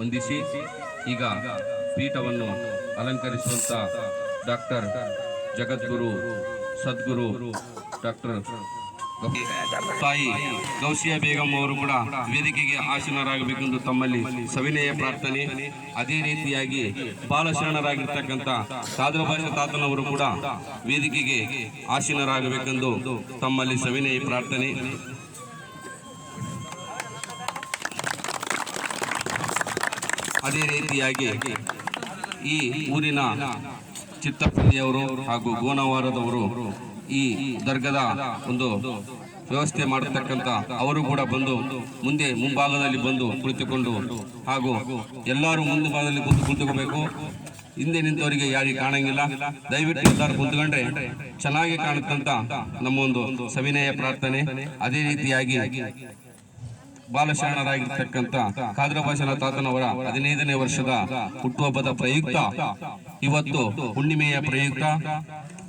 ವಂದಿಸಿ ಈಗ ಪೀಠವನ್ನು ಅಲಂಕರಿಸುವಂತ ಡಾಕ್ಟರ್ ಜಗದ್ಗುರು, ಸದ್ಗುರು ಡಾಕ್ಟರ್ ತಾಯಿ ಗೌಸಿಯಾ ಬೇಗಂ ಅವರು ಕೂಡ ವೇದಿಕೆಗೆ ಆಸೀನರಾಗಬೇಕೆಂದು ತಮ್ಮಲ್ಲಿ ಸವಿನಯ ಪ್ರಾರ್ಥನೆ, ಅದೇ ರೀತಿಯಾಗಿ ಬಾಲಶರಣರಾಗಿರ್ತಕ್ಕಂಥ ಕಾದ್ರಭಾಷ ತಾತನವರು ಕೂಡ ವೇದಿಕೆಗೆ ಆಸೀನರಾಗಬೇಕೆಂದು ತಮ್ಮಲ್ಲಿ ಸವಿನಯ ಪ್ರಾರ್ಥನೆ. ಅದೇ ರೀತಿಯಾಗಿ ಈ ಊರಿನ ಚಿತ್ತಪಲ್ಲಿಯವರು ಹಾಗೂ ಗೋನವಾರದವರು ಈ ದರ್ಗದ ಒಂದು ವ್ಯವಸ್ಥೆ ಮಾಡತಕ್ಕಂತ ಅವರು ಕೂಡ ಬಂದು ಮುಂದೆ ಮುಂಭಾಗದಲ್ಲಿ ಬಂದು ಕುಳಿತುಕೊಂಡು ಹಾಗೂ ಎಲ್ಲರೂ ಮುಂದೆ ಭಾಗದಲ್ಲಿ ಕುಂತು ಕುಳಿತುಕೋಬೇಕು. ಹಿಂದೆ ನಿಂತವರಿಗೆ ಯಾರಿಗೆ ಕಾಣಂಗಿಲ್ಲ. ದಯವಿಟ್ಟು ಎಲ್ಲರೂ ಕುಂತ್ಕೊಂಡ್ರೆ ಚೆನ್ನಾಗಿ ಕಾಣುತ್ತಂತ ನಮ್ಮ ಒಂದು ಸವಿನಯ ಪ್ರಾರ್ಥನೆ. ಅದೇ ರೀತಿಯಾಗಿ ಬಾಲಶರಣರಾಗಿರ್ತಕ್ಕಂಥ ಕಾದ್ರಭಾಷಣ ತಾತನವರ ಹದಿನೈದನೇ ವರ್ಷದ ಹುಟ್ಟುಹಬ್ಬದ ಪ್ರಯುಕ್ತ ಇವತ್ತು ಹುಣ್ಣಿಮೆಯ ಪ್ರಯುಕ್ತ.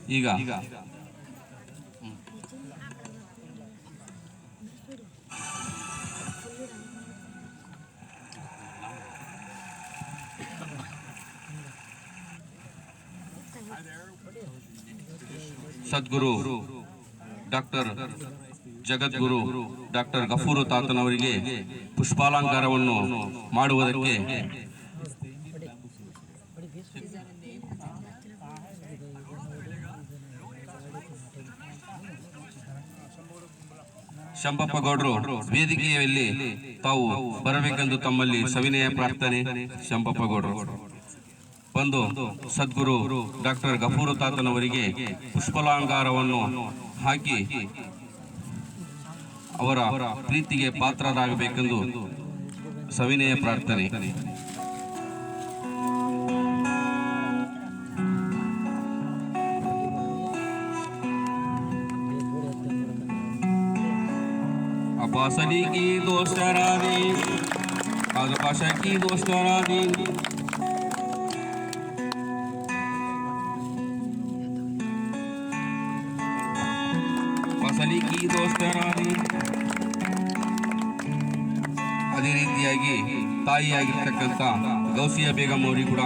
ಈಗ. ಸದ್ಗುರು ಡಾಕ್ಟರ್ ಜಗದ್ಗುರು ಡಾಕ್ಟರ್ ಗಫೂರು ತಾತನವರಿಗೆ ಪುಷ್ಪಾಲಂಕಾರವನ್ನು ಮಾಡುವುದಕ್ಕೆ ಶಂಪಪ್ಪ ಗೌಡರು ವೇದಿಕೆಯಲ್ಲಿ ತಾವು ಬರಬೇಕೆಂದು ತಮ್ಮಲ್ಲಿ ಸವಿನಯ ಪ್ರಾರ್ಥನೆ ಶಂಪಪ್ಪ ಗೌಡರು ಬಂದು ಸದ್ಗುರು ಡಾಕ್ಟರ್ ಗಫೂರು ತಾತನವರಿಗೆ ಪುಷ್ಪಲಾಂಗಾರವನ್ನು ಹಾಕಿ ಅವರ ಪ್ರೀತಿಗೆ ಪಾತ್ರರಾಗಬೇಕೆಂದು ಸವಿನಯ ಪ್ರಾರ್ಥನೆ अब्बासली की दोस्त रानी आज पाशा की दोस्त रानी ಫಸಲಿ ಕಿ ದೋಸ್ತರಾದಿ ಅದೇ ರೀತಿಯಾಗಿ ತಾಯಿಯಾಗಿರ್ತಕ್ಕಂಥ ಗೌಸಿಯ ಬೇಗಂ ಅವರಿಗೆ ಕೂಡ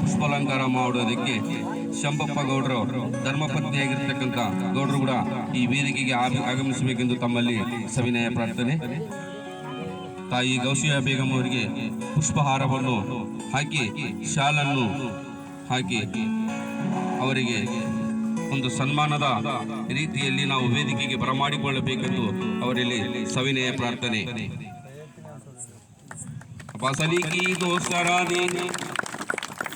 ಪುಷ್ಪಾಲಂಕಾರ ಮಾಡೋದಕ್ಕೆ ಶಂಪಪ್ಪ ಗೌಡರು ಧರ್ಮಪತ್ನಿಯಾಗಿರ್ತಕ್ಕಂಥ ಗೌಡರು ಕೂಡ ಈ ವೇದಿಕೆಗೆ ಆಗಮಿಸಬೇಕೆಂದು ತಮ್ಮಲ್ಲಿ ಸವಿನಯ ಪ್ರಾರ್ಥನೆ. ತಾಯಿ ಗೌಸಿಯ ಬೇಗಂ ಅವರಿಗೆ ಪುಷ್ಪಹಾರವನ್ನು ಹಾಕಿ, ಶಾಲನ್ನು ಹಾಕಿ ಅವರಿಗೆ ಒಂದು ಸನ್ಮಾನದ ರೀತಿಯಲ್ಲಿ ನಾವು ವೇದಿಕೆಗೆ ಬರಮಾಡಿಕೊಳ್ಳಬೇಕೆಂದು ಅವರಲ್ಲಿ ಸವಿನಯ ಪ್ರಾರ್ಥನೆ. ಕಿ ದೋಸ್ತರಾನಿ